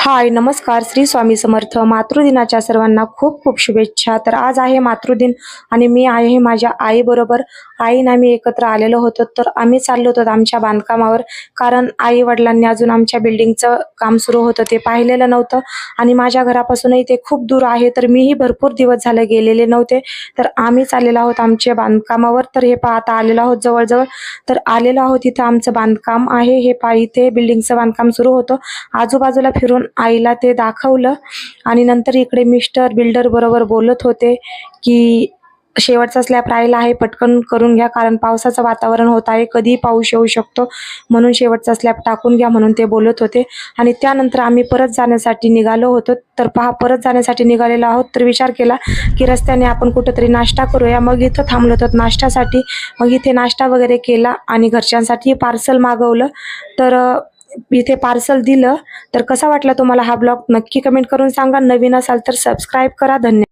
हाय नमस्कार श्री स्वामी समर्थ. मातृदिनाच्या सर्वांना खूप खूप शुभेच्छा. तर आज आहे मातृदिन आणि मी आहे माझ्या आईबरोबर. आई ना आम्ही एकत्र आलेलो होतो तर आम्ही चाललो होतो आमच्या बांधकामावर. कारण आई वडिलांनी अजून आमच्या बिल्डिंगचं काम सुरू होतं ते पाहिलेलं नव्हतं. आणि माझ्या घरापासूनही ते खूप दूर आहे तर मीही भरपूर दिवस झाले गेलेले नव्हते. तर आम्ही चाललेलो आहोत आमच्या बांधकामावर. तर हे पाहता आलेलो आहोत जवळजवळ. तर आलेलो आहोत इथं आमचं बांधकाम आहे. हे पा इथे बिल्डिंगचं बांधकाम सुरू होतं. आजूबाजूला फिरून आईला ते दाखवलं आणि नंतर इकडे मिस्टर बिल्डर बरोबर बोलत होते की शेवटचा स्लॅब राहिला आहे पटकन करून घ्या कारण पावसाचं वातावरण होत आहे कधीही पाऊस येऊ शकतो. म्हणून शेवटचा स्लॅब टाकून घ्या म्हणून ते बोलत होते. आणि त्यानंतर आम्ही परत जाण्यासाठी निघालो होतो. तर पहा परत जाण्यासाठी निघालेलो आहोत. तर विचार केला की रस्त्याने आपण कुठंतरी नाश्ता करूया. मग इथं थांबलो होतो नाश्त्यासाठी. मग इथे नाश्ता वगैरे केला आणि घरच्यांसाठी पार्सल मागवलं. तर इथे पार्सल दिलं. तर कसा वाटला तुम्हाला हा ब्लॉग नक्की कमेंट करून सांगा. नवीन असाल तर सबस्क्राईब करा. धन्यवाद.